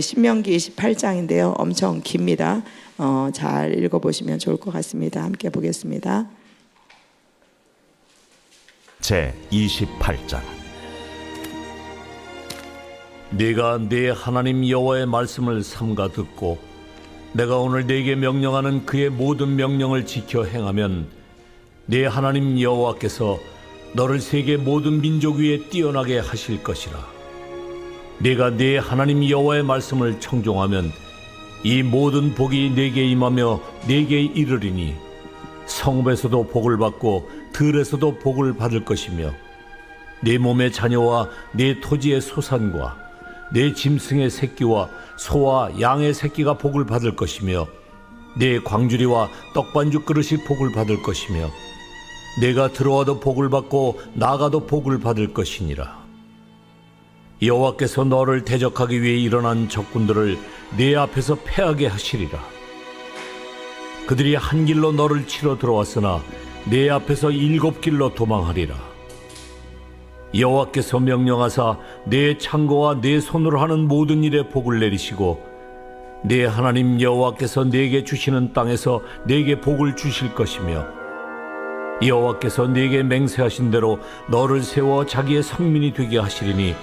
신명기 28장인데요. 엄청 깁니다. 어, 잘 읽어보시면 좋을 것 같습니다. 함께 보겠습니다. 제 28장 네가 네 하나님 여호와의 말씀을 삼가 듣고 내가 오늘 네게 명령하는 그의 모든 명령을 지켜 행하면 네 하나님 여호와께서 너를 세계 모든 민족 위에 뛰어나게 하실 것이라. 네가 네 하나님 여호와의 말씀을 청종하면 이 모든 복이 네게 임하며 네게 이르리니 성읍에서도 복을 받고 들에서도 복을 받을 것이며 네 몸의 자녀와 네 토지의 소산과 네 짐승의 새끼와 소와 양의 새끼가 복을 받을 것이며 네 광주리와 떡반죽 그릇이 복을 받을 것이며 내가 들어와도 복을 받고 나가도 복을 받을 것이니라 여호와께서 너를 대적하기 위해 일어난 적군들을 네 앞에서 패하게 하시리라 그들이 한 길로 너를 치러 들어왔으나 내 앞에서 일곱 길로 도망하리라. 여호와께서 명령하사 내 창고와 내 손으로 하는 모든 일에 복을 내리시고 내 하나님 여호와께서 내게 주시는 땅에서 내게 복을 주실 것이며 여호와께서 내게 맹세하신 대로 너를 세워 자기의 성민이 되게 하시리니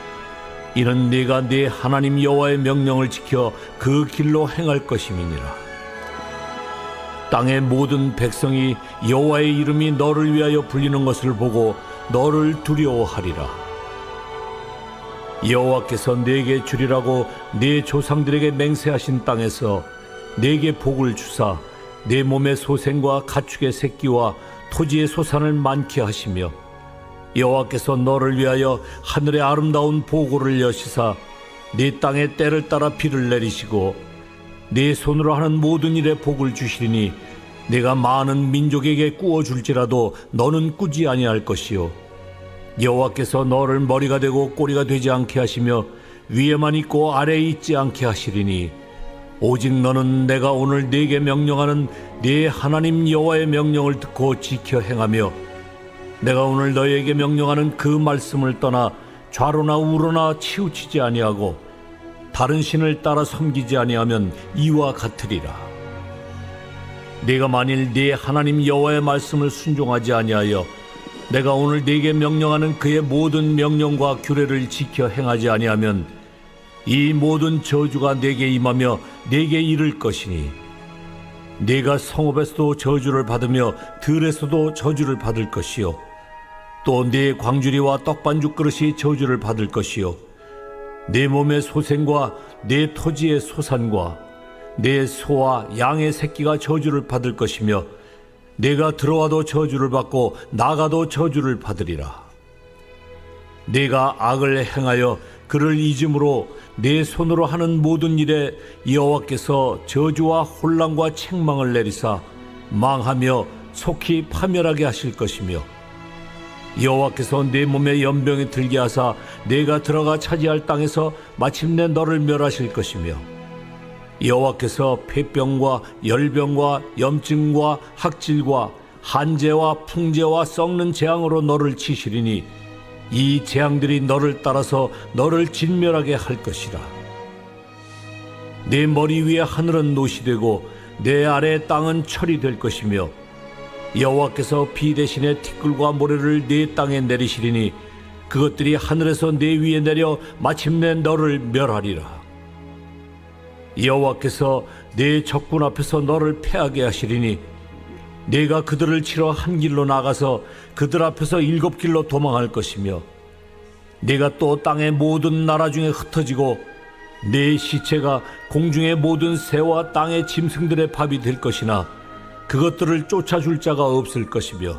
이는 네가 내 하나님 여호와의 명령을 지켜 그 길로 행할 것임이니라. 땅의 모든 백성이 여호와의 이름이 너를 위하여 불리는 것을 보고 너를 두려워하리라. 여호와께서 내게 주리라고 네 조상들에게 맹세하신 땅에서 내게 복을 주사 내 몸의 소생과 가축의 새끼와 토지의 소산을 많게 하시며 여호와께서 너를 위하여 하늘의 아름다운 보고를 여시사 네 땅에 때를 따라 비를 내리시고 네 손으로 하는 모든 일에 복을 주시리니 내가 많은 민족에게 꾸어 줄지라도 너는 꾸지 아니할 것이요. 여호와께서 너를 머리가 되고 꼬리가 되지 않게 하시며 위에만 있고 아래에 있지 않게 하시리니 오직 너는 내가 오늘 네게 명령하는 네 하나님 여호와의 명령을 듣고 지켜 행하며 내가 오늘 너에게 명령하는 그 말씀을 떠나 좌로나 우로나 치우치지 아니하고 다른 신을 따라 섬기지 아니하면 이와 같으리라. 네가 만일 네 하나님 여호와의 말씀을 순종하지 아니하여 내가 오늘 네게 명령하는 그의 모든 명령과 규례를 지켜 행하지 아니하면 이 모든 저주가 네게 임하며 네게 이를 것이니 네가 성읍에서도 저주를 받으며 들에서도 저주를 받을 것이요 또 네 광주리와 떡반죽 그릇이 저주를 받을 것이요 내 몸의 소생과 내 토지의 소산과 내 소와 양의 새끼가 저주를 받을 것이며 내가 들어와도 저주를 받고 나가도 저주를 받으리라. 내가 악을 행하여 그를 잊음으로 내 손으로 하는 모든 일에 여호와께서 저주와 혼란과 책망을 내리사 망하며 속히 파멸하게 하실 것이며 여호와께서 내 몸에 연병이 들게 하사 내가 들어가 차지할 땅에서 마침내 너를 멸하실 것이며 여호와께서 폐병과 열병과 염증과 학질과 한재와 풍재와 썩는 재앙으로 너를 치시리니 이 재앙들이 너를 따라서 너를 진멸하게 할 것이라. 내 머리 위에 하늘은 노시 되고 내 아래 땅은 철이 될 것이며 여호와께서 비 대신에 티끌과 모래를 네 땅에 내리시리니 그것들이 하늘에서 네 위에 내려 마침내 너를 멸하리라. 여호와께서 네 적군 앞에서 너를 패하게 하시리니 네가 그들을 치러 한 길로 나가서 그들 앞에서 일곱 길로 도망할 것이며 네가 또 땅의 모든 나라 중에 흩어지고 네 시체가 공중의 모든 새와 땅의 짐승들의 밥이 될 것이나 그것들을 쫓아줄 자가 없을 것이며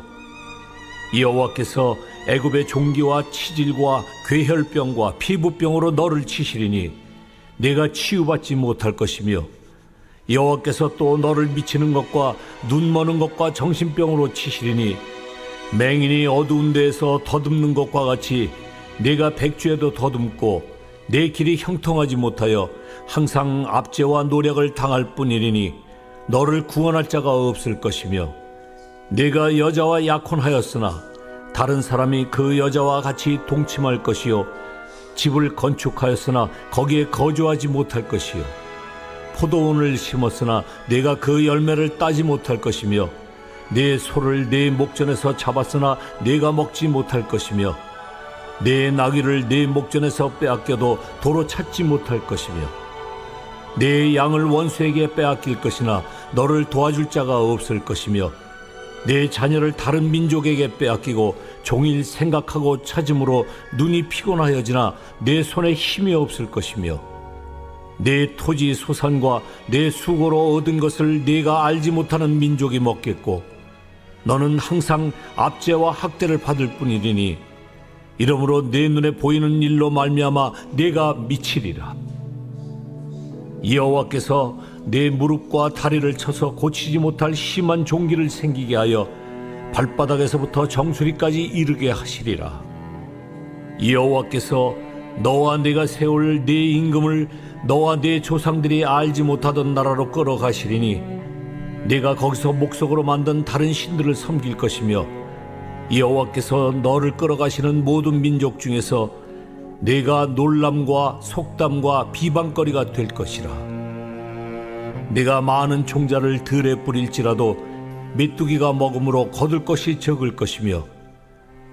여호와께서 애굽의 종기와 치질과 괴혈병과 피부병으로 너를 치시리니 내가 치유받지 못할 것이며 여호와께서 또 너를 미치는 것과 눈 머는 것과 정신병으로 치시리니 맹인이 어두운 데에서 더듬는 것과 같이 내가 백주에도 더듬고 내 길이 형통하지 못하여 항상 압제와 노력을 당할 뿐이니 너를 구원할 자가 없을 것이며 내가 여자와 약혼하였으나 다른 사람이 그 여자와 같이 동침할 것이요 집을 건축하였으나 거기에 거주하지 못할 것이요 포도원을 심었으나 내가 그 열매를 따지 못할 것이며 내 소를 내 목전에서 잡았으나 내가 먹지 못할 것이며 내 나귀를 내 목전에서 빼앗겨도 도로 찾지 못할 것이며 내 양을 원수에게 빼앗길 것이나 너를 도와줄 자가 없을 것이며 내 자녀를 다른 민족에게 빼앗기고 종일 생각하고 찾음으로 눈이 피곤하여지나 내 손에 힘이 없을 것이며 내 토지 소산과 내 수고로 얻은 것을 네가 알지 못하는 민족이 먹겠고 너는 항상 압제와 학대를 받을 뿐이리니 이러므로 내 눈에 보이는 일로 말미암아 내가 미치리라 여호와께서 내 무릎과 다리를 쳐서 고치지 못할 심한 종기를 생기게 하여 발바닥에서부터 정수리까지 이르게 하시리라. 여호와께서 너와 내가 세울 내 임금을 너와 내 조상들이 알지 못하던 나라로 끌어가시리니 내가 거기서 목석으로 만든 다른 신들을 섬길 것이며 여호와께서 너를 끌어가시는 모든 민족 중에서 내가 놀람과 속담과 비방거리가 될 것이라. 내가 많은 종자를 들에 뿌릴지라도 메뚜기가 먹음으로 거둘 것이 적을 것이며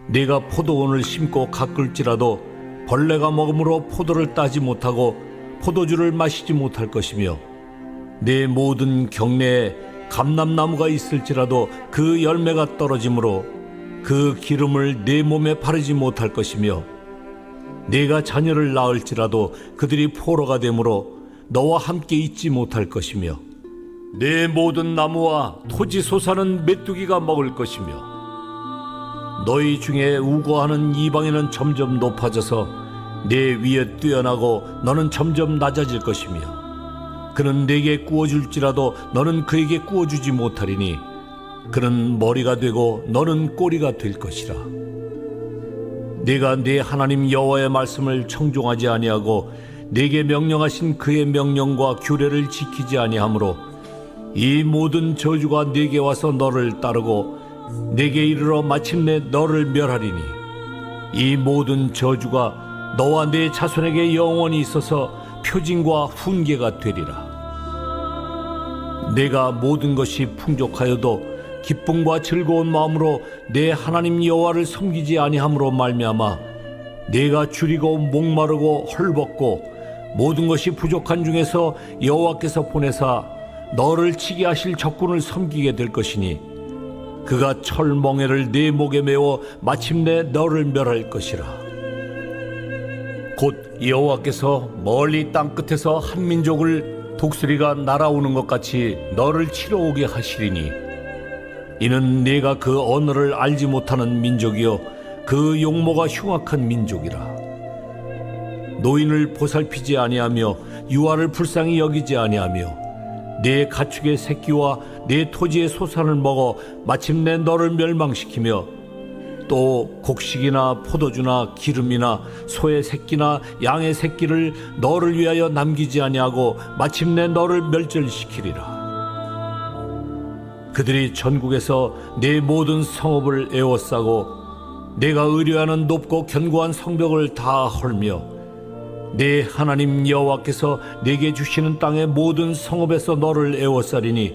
내가 포도원을 심고 가꿀지라도 벌레가 먹음으로 포도를 따지 못하고 포도주를 마시지 못할 것이며 내 모든 경내에 감람나무가 있을지라도 그 열매가 떨어지므로 그 기름을 내 몸에 바르지 못할 것이며 내가 자녀를 낳을지라도 그들이 포로가 되므로 너와 함께 있지 못할 것이며 내 모든 나무와 토지 소사는 메뚜기가 먹을 것이며 너희 중에 우고하는 이방인은 점점 높아져서 내 위에 뛰어나고 너는 점점 낮아질 것이며 그는 내게 구워줄지라도 너는 그에게 구워주지 못하리니 그는 머리가 되고 너는 꼬리가 될 것이라 내가 네 하나님 여호와의 말씀을 청종하지 아니하고 내게 명령하신 그의 명령과 규례를 지키지 아니하므로 이 모든 저주가 내게 와서 너를 따르고 내게 이르러 마침내 너를 멸하리니 이 모든 저주가 너와 내 자손에게 영원히 있어서 표징과 훈계가 되리라. 내가 모든 것이 풍족하여도 기쁨과 즐거운 마음으로 내 하나님 여호와를 섬기지 아니함으로 말미암아 내가 줄이고 목마르고 헐벗고 모든 것이 부족한 중에서 여호와께서 보내사 너를 치게 하실 적군을 섬기게 될 것이니 그가 철멍에를 네 목에 메워 마침내 너를 멸할 것이라. 곧 여호와께서 멀리 땅 끝에서 한 민족을 독수리가 날아오는 것 같이 너를 치러 오게 하시리니 이는 네가 그 언어를 알지 못하는 민족이요 그 용모가 흉악한 민족이라. 노인을 보살피지 아니하며 유아를 불쌍히 여기지 아니하며 내 가축의 새끼와 내 토지의 소산을 먹어 마침내 너를 멸망시키며 또 곡식이나 포도주나 기름이나 소의 새끼나 양의 새끼를 너를 위하여 남기지 아니하고 마침내 너를 멸절시키리라 그들이 전국에서 내 모든 성읍을 에워싸고 내가 의뢰하는 높고 견고한 성벽을 다 헐며 내 하나님 여호와께서 내게 주시는 땅의 모든 성읍에서 너를 에워싸리니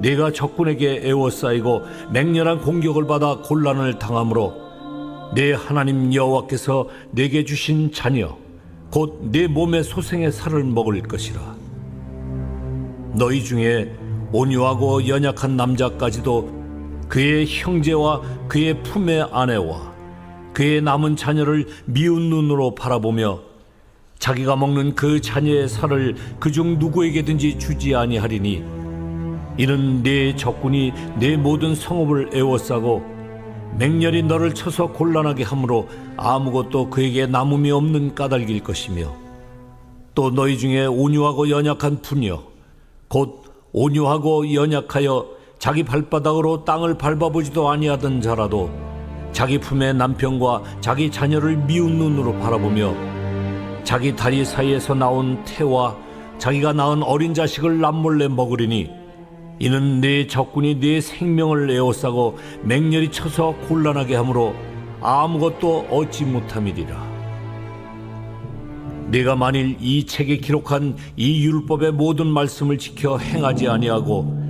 내가 적군에게 에워싸이고 맹렬한 공격을 받아 곤란을 당하므로 내 하나님 여호와께서 내게 주신 자녀 곧 내 몸의 소생의 살을 먹을 것이라. 너희 중에 온유하고 연약한 남자까지도 그의 형제와 그의 품의 아내와 그의 남은 자녀를 미운 눈으로 바라보며 자기가 먹는 그 자녀의 살을 그중 누구에게든지 주지 아니하리니 이는 내 적군이 내 모든 성읍을 에워싸고 맹렬히 너를 쳐서 곤란하게 하므로 아무것도 그에게 남음이 없는 까닭일 것이며 또 너희 중에 온유하고 연약한 분여 곧 온유하고 연약하여 자기 발바닥으로 땅을 밟아보지도 아니하던 자라도 자기 품의 남편과 자기 자녀를 미운 눈으로 바라보며 자기 다리 사이에서 나온 태와 자기가 낳은 어린 자식을 남몰래 먹으리니 이는 내 적군이 내 생명을 에워싸고 맹렬히 쳐서 곤란하게 하므로 아무것도 얻지 못함이리라 내가 만일 이 책에 기록한 이 율법의 모든 말씀을 지켜 행하지 아니하고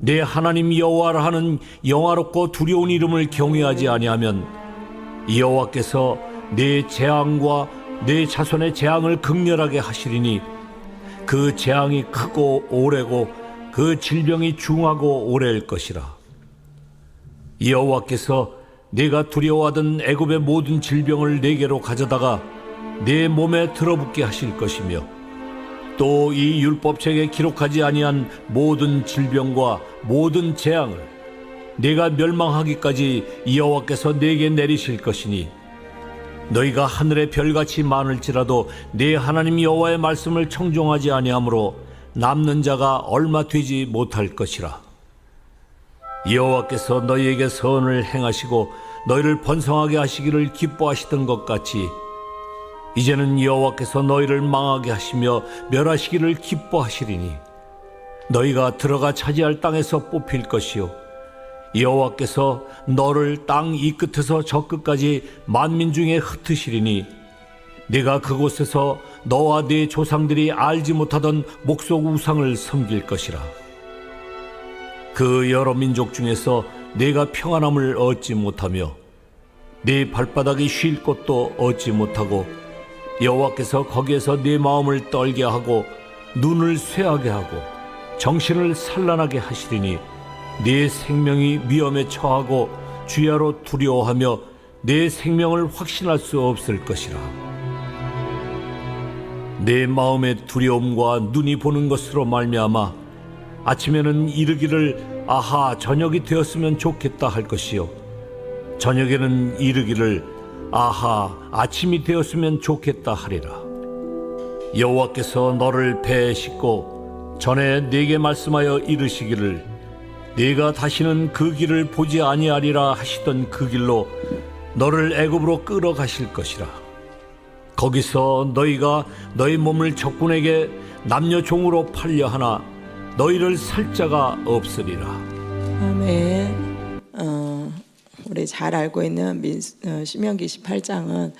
내 하나님 여호와라 하는 영화롭고 두려운 이름을 경외하지 아니하면 여호와께서 내 재앙과 내 자손의 재앙을 극렬하게 하시리니 그 재앙이 크고 오래고 그 질병이 중하고 오래일 것이라. 여호와께서 내가 두려워하던 애굽의 모든 질병을 내게로 가져다가 내 몸에 들어붙게 하실 것이며 또 이 율법책에 기록하지 아니한 모든 질병과 모든 재앙을 내가 멸망하기까지 여호와께서 내게 내리실 것이니 너희가 하늘의 별같이 많을지라도 내 하나님 여호와의 말씀을 청종하지 아니하므로 남는 자가 얼마 되지 못할 것이라. 여호와께서 너희에게 선을 행하시고 너희를 번성하게 하시기를 기뻐하시던 것 같이 이제는 여호와께서 너희를 망하게 하시며 멸하시기를 기뻐하시리니 너희가 들어가 차지할 땅에서 뽑힐 것이요 여호와께서 너를 땅 이 끝에서 저 끝까지 만민 중에 흩으시리니 네가 그곳에서 너와 네 조상들이 알지 못하던 목속 우상을 섬길 것이라. 그 여러 민족 중에서 내가 평안함을 얻지 못하며 네 발바닥이 쉴 곳도 얻지 못하고 여호와께서 거기에서 네 마음을 떨게 하고 눈을 쇠하게 하고 정신을 산란하게 하시리니 네 생명이 위험에 처하고 주야로 두려워하며 내 생명을 확신할 수 없을 것이라. 내 마음의 두려움과 눈이 보는 것으로 말미암아 아침에는 이르기를 아하 저녁이 되었으면 좋겠다 할 것이요 저녁에는 이르기를 아하 아침이 되었으면 좋겠다 하리라 여호와께서 너를 배에 싣고 전에 네게 말씀하여 이르시기를 네가 다시는 그 길을 보지 아니하리라 하시던 그 길로 너를 애굽으로 끌어가실 것이라 거기서 너희가 너희 몸을 적군에게 남녀 종으로 팔려 하나 너희를 살 자가 없으리라. 아멘. 어, 우리 잘 알고 있는 민, 어, 신명기 18장은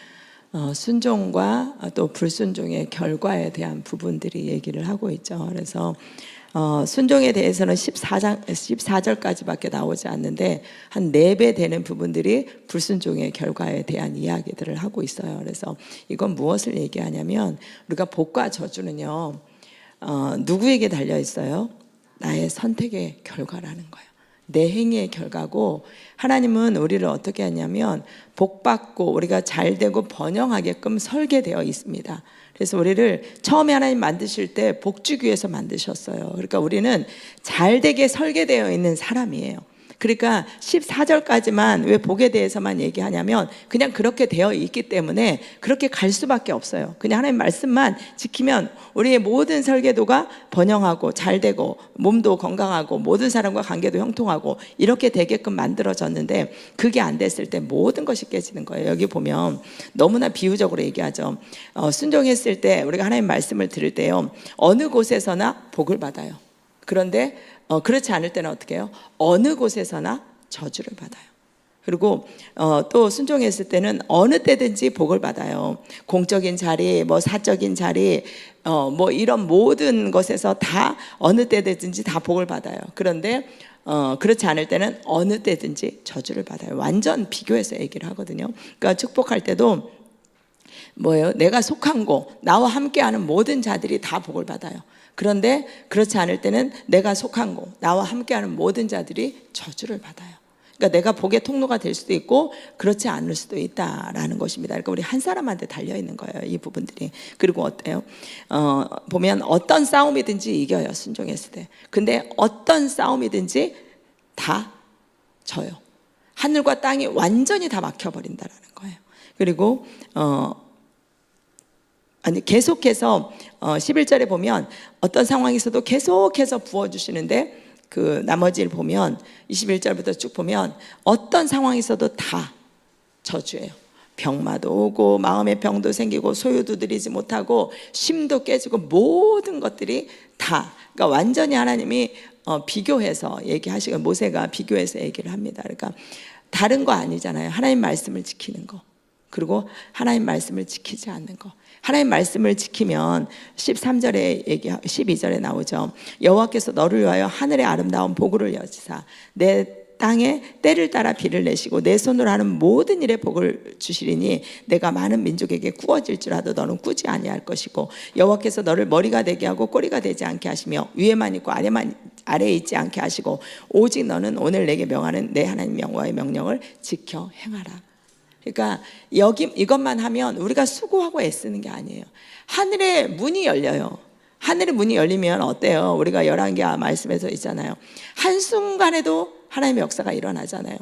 어, 순종과 또 불순종의 결과에 대한 부분들이 얘기를 하고 있죠. 그래서 어, 순종에 대해서는 14장 14절까지밖에 나오지 않는데 한 네 배 되는 부분들이 불순종의 결과에 대한 이야기들을 하고 있어요. 그래서 이건 무엇을 얘기하냐면 우리가 복과 저주는요. 어, 누구에게 달려 있어요? 나의 선택의 결과라는 거예요. 내 행위의 결과고 하나님은 우리를 어떻게 하냐면 복 받고 우리가 잘 되고 번영하게끔 설계되어 있습니다. 그래서 우리를 처음에 하나님 만드실 때 복 주기 위해서 만드셨어요. 그러니까 우리는 잘 되게 설계되어 있는 사람이에요. 그러니까 14절까지만 왜 복에 대해서만 얘기하냐면 그냥 그렇게 되어 있기 때문에 그렇게 갈 수밖에 없어요. 그냥 하나님 말씀만 지키면 우리의 모든 설계도가 번영하고 잘 되고 몸도 건강하고 모든 사람과 관계도 형통하고 이렇게 되게끔 만들어졌는데 그게 안 됐을 때 모든 것이 깨지는 거예요. 여기 보면 너무나 비유적으로 얘기하죠. 어, 순종했을 때 우리가 하나님 말씀을 들을 때요. 어느 곳에서나 복을 받아요. 그런데 어, 그렇지 않을 때는 어떻게 해요? 어느 곳에서나 저주를 받아요. 그리고 어, 또 순종했을 때는 어느 때든지 복을 받아요. 공적인 자리, 뭐 사적인 자리, 어, 뭐 이런 모든 것에서 다 어느 때든지 다 복을 받아요. 그런데 어, 그렇지 않을 때는 어느 때든지 저주를 받아요. 완전 비교해서 얘기를 하거든요. 그러니까 축복할 때도 뭐예요? 내가 속한 곳, 나와 함께하는 모든 자들이 다 복을 받아요. 그런데 그렇지 않을 때는 내가 속한 곳, 나와 함께하는 모든 자들이 저주를 받아요. 그러니까 내가 복의 통로가 될 수도 있고 그렇지 않을 수도 있다라는 것입니다. 그러니까 우리 한 사람한테 달려 있는 거예요. 이 부분들이. 그리고 어때요? 어, 보면 어떤 싸움이든지 이겨요. 순종했을 때. 근데 어떤 싸움이든지 다 져요. 하늘과 땅이 완전히 다 막혀 버린다라는 거예요. 그리고 어, 아니 계속해서 어 11절에 보면 어떤 상황에서도 계속해서 부어 주시는데 그 나머지를 보면 21절부터 쭉 보면 어떤 상황에서도 다 저주예요. 병마도 오고 마음의 병도 생기고 소유도 드리지 못하고 심도 깨지고 모든 것들이 다 그러니까 완전히 하나님이 어, 비교해서 얘기하시고 모세가 비교해서 얘기를 합니다. 그러니까 다른 거 아니잖아요. 하나님 말씀을 지키는 거. 그리고 하나님 말씀을 지키지 않는 거. 하나님 말씀을 지키면 13절에 얘기 12절에 나오죠. 여호와께서 너를 위하여 하늘의 아름다운 보고를 여지사 내 땅에 때를 따라 비를 내시고 내 손으로 하는 모든 일에 복을 주시리니 내가 많은 민족에게 구워질지라도 너는 꾸지 아니할 것이고 여호와께서 너를 머리가 되게 하고 꼬리가 되지 않게 하시며 위에만 있고 아래만 아래에 있지 않게 하시고 오직 너는 오늘 내게 명하는 내 하나님 여호와의 명령을 지켜 행하라. 그러니까 여기 이것만 하면 우리가 수고하고 애쓰는 게 아니에요. 하늘의 문이 열려요. 하늘의 문이 열리면 어때요? 우리가 열한계와 말씀에서 있잖아요. 한순간에도 하나님의 역사가 일어나잖아요.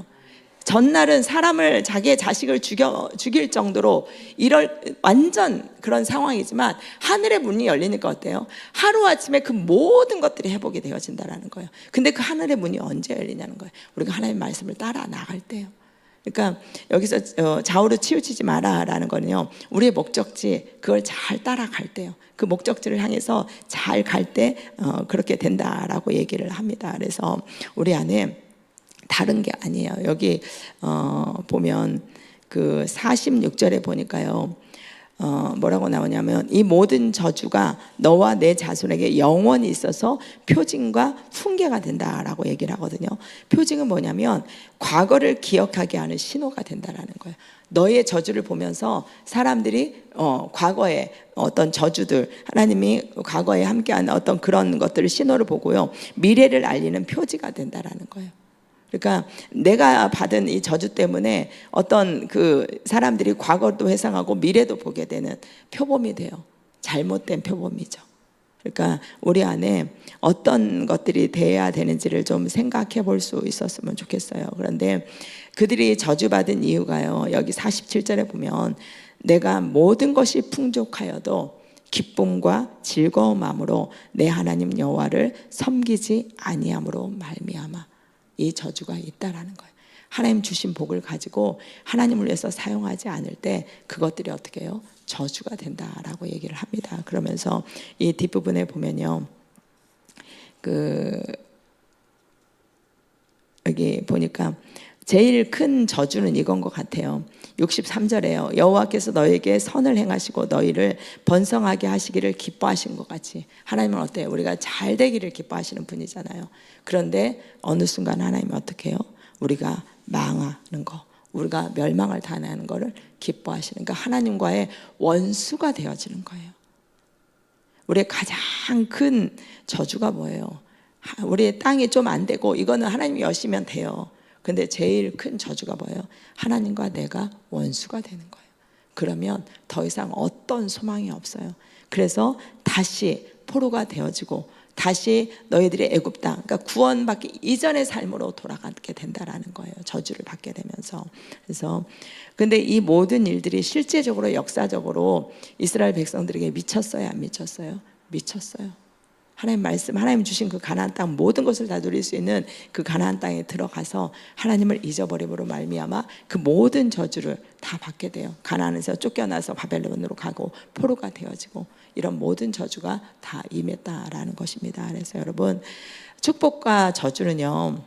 전날은 사람을 자기의 자식을 죽여 죽일 정도로 이럴 완전 그런 상황이지만 하늘의 문이 열리니까 어때요? 하루 아침에 그 모든 것들이 회복이 되어진다라는 거예요. 근데 그 하늘의 문이 언제 열리냐는 거예요. 우리가 하나님의 말씀을 따라 나갈 때요. 그러니까 여기서 어, 좌우로 치우치지 마라라는 거는요. 우리의 목적지 그걸 잘 따라갈 때요. 그 목적지를 향해서 잘 갈때 어, 그렇게 된다라고 얘기를 합니다. 그래서 우리 안에 다른 게 아니에요. 여기 어, 보면 그 46절에 보니까요. 어, 뭐라고 나오냐면 이 모든 저주가 너와 내 자손에게 영원히 있어서 표징과 훈계가 된다라고 얘기를 하거든요. 표징은 뭐냐면 과거를 기억하게 하는 신호가 된다라는 거예요. 너의 저주를 보면서 사람들이 어, 과거에 어떤 저주들 하나님이 과거에 함께한 어떤 그런 것들을 신호를 보고요 미래를 알리는 표지가 된다라는 거예요. 그러니까 내가 받은 이 저주 때문에 어떤 그 사람들이 과거도 회상하고 미래도 보게 되는 표범이 돼요. 잘못된 표범이죠. 그러니까 우리 안에 어떤 것들이 돼야 되는지를 좀 생각해 볼 수 있었으면 좋겠어요. 그런데 그들이 저주받은 이유가요. 여기 47절에 보면 내가 모든 것이 풍족하여도 기쁨과 즐거운 마음으로 내 하나님 여호와를 섬기지 아니함으로 말미암아 이 저주가 있다라는 거예요. 하나님 주신 복을 가지고 하나님을 위해서 사용하지 않을 때 그것들이 어떻게 해요? 저주가 된다라고 얘기를 합니다. 그러면서 이 뒷부분에 보면요. 그 여기 보니까 제일 큰 저주는 이건 것 같아요. 63절에요. 여호와께서 너에게 선을 행하시고 너희를 번성하게 하시기를 기뻐하신 것 같이 하나님은 어때요? 우리가 잘 되기를 기뻐하시는 분이잖아요. 그런데 어느 순간 하나님이 어떻게 해요? 우리가 망하는 거, 우리가 멸망을 당하는 거를 기뻐하시는 그러니까 하나님과의 원수가 되어지는 거예요. 우리의 가장 큰 저주가 뭐예요? 하- 우리의 땅이 좀 안 되고 이거는 하나님이 여시면 돼요. 근데 제일 큰 저주가 뭐예요? 하나님과 내가 원수가 되는 거예요. 그러면 더 이상 어떤 소망이 없어요. 그래서 다시 포로가 되어지고 다시 너희들의 애굽 땅, 그러니까 구원받기 이전의 삶으로 돌아가게 된다라는 거예요. 저주를 받게 되면서. 그래서 근데 이 모든 일들이 실제적으로 역사적으로 이스라엘 백성들에게 미쳤어요, 안 미쳤어요? 미쳤어요. 하나님 말씀, 하나님 주신 그 가나안 땅 모든 것을 다 누릴 수 있는 그 가나안 땅에 들어가서 하나님을 잊어버림으로 말미암아 그 모든 저주를 다 받게 돼요. 가나안에서 쫓겨나서 바벨론으로 가고 포로가 되어지고 이런 모든 저주가 다 임했다라는 것입니다. 그래서 여러분 축복과 저주는요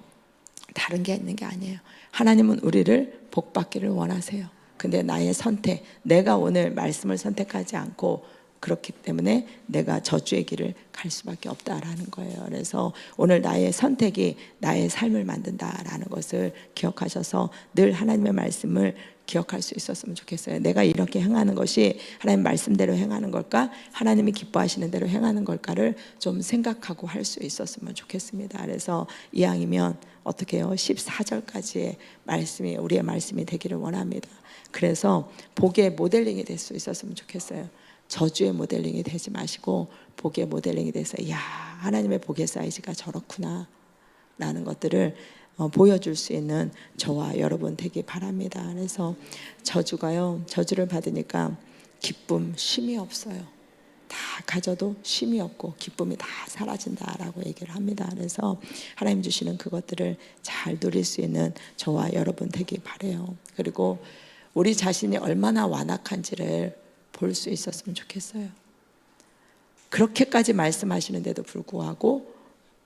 다른 게 있는 게 아니에요. 하나님은 우리를 복받기를 원하세요. 근데 나의 선택, 내가 오늘 말씀을 선택하지 않고 그렇기 때문에 내가 저주의 길을 갈 수밖에 없다라는 거예요. 그래서 오늘 나의 선택이 나의 삶을 만든다라는 것을 기억하셔서 늘 하나님의 말씀을 기억할 수 있었으면 좋겠어요. 내가 이렇게 행하는 것이 하나님 말씀대로 행하는 걸까? 하나님이 기뻐하시는 대로 행하는 걸까를 좀 생각하고 할 수 있었으면 좋겠습니다. 그래서 이왕이면 어떻게 해요? 14절까지의 말씀이 우리의 말씀이 되기를 원합니다. 그래서 복의 모델링이 될 수 있었으면 좋겠어요. 저주의 모델링이 되지 마시고 복의 모델링이 돼서 야 하나님의 복의 사이즈가 저렇구나 라는 것들을 어, 보여줄 수 있는 저와 여러분 되기 바랍니다. 그래서 저주가요 저주를 받으니까 기쁨 쉼이 없어요. 다 가져도 쉼이 없고 기쁨이 다 사라진다라고 얘기를 합니다. 그래서 하나님 주시는 그것들을 잘 누릴 수 있는 저와 여러분 되기 바래요. 그리고 우리 자신이 얼마나 완악한지를 볼 수 있었으면 좋겠어요. 그렇게까지 말씀하시는데도 불구하고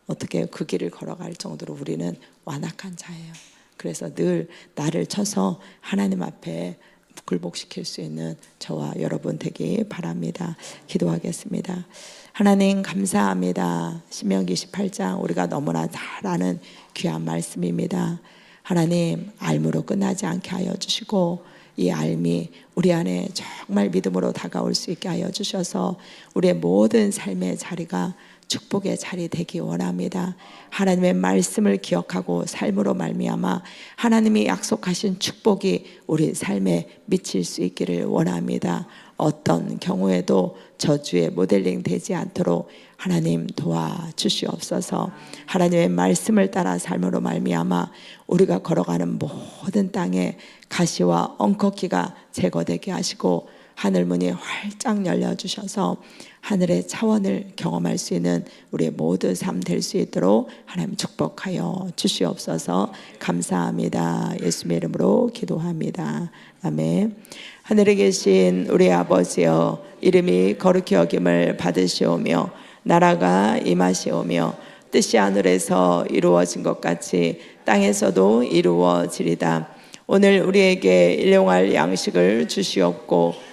어떻게 그 길을 걸어갈 정도로 우리는 완악한 자예요. 그래서 늘 나를 쳐서 하나님 앞에 굴복시킬 수 있는 저와 여러분 되기 바랍니다. 기도하겠습니다. 하나님 감사합니다. 신명기 18장 우리가 너무나 잘 아는 귀한 말씀입니다. 하나님 알므로 끝나지 않게 하여 주시고 이 알미 우리 안에 정말 믿음으로 다가올 수 있게 하여 주셔서 우리의 모든 삶의 자리가 축복의 자리 되기 원합니다. 하나님의 말씀을 기억하고 삶으로 말미암아 하나님이 약속하신 축복이 우리 삶에 미칠 수 있기를 원합니다. 어떤 경우에도 저주의 모델링 되지 않도록 하나님 도와 주시옵소서. 하나님의 말씀을 따라 삶으로 말미암아 우리가 걸어가는 모든 땅에 가시와 엉커키가 제거되게 하시고 하늘 문이 활짝 열려 주셔서 하늘의 차원을 경험할 수 있는 우리의 모두 삶될 수 있도록 하나님 축복하여 주시옵소서 감사합니다. 예수의 이름으로 기도합니다. 아멘. 하늘에 계신 우리 아버지여 이름이 거룩히 여김을 받으시오며 나라가 임하시오며 뜻이 하늘에서 이루어진 것 같이 땅에서도 이루어지리다. 오늘 우리에게 일용할 양식을 주시옵고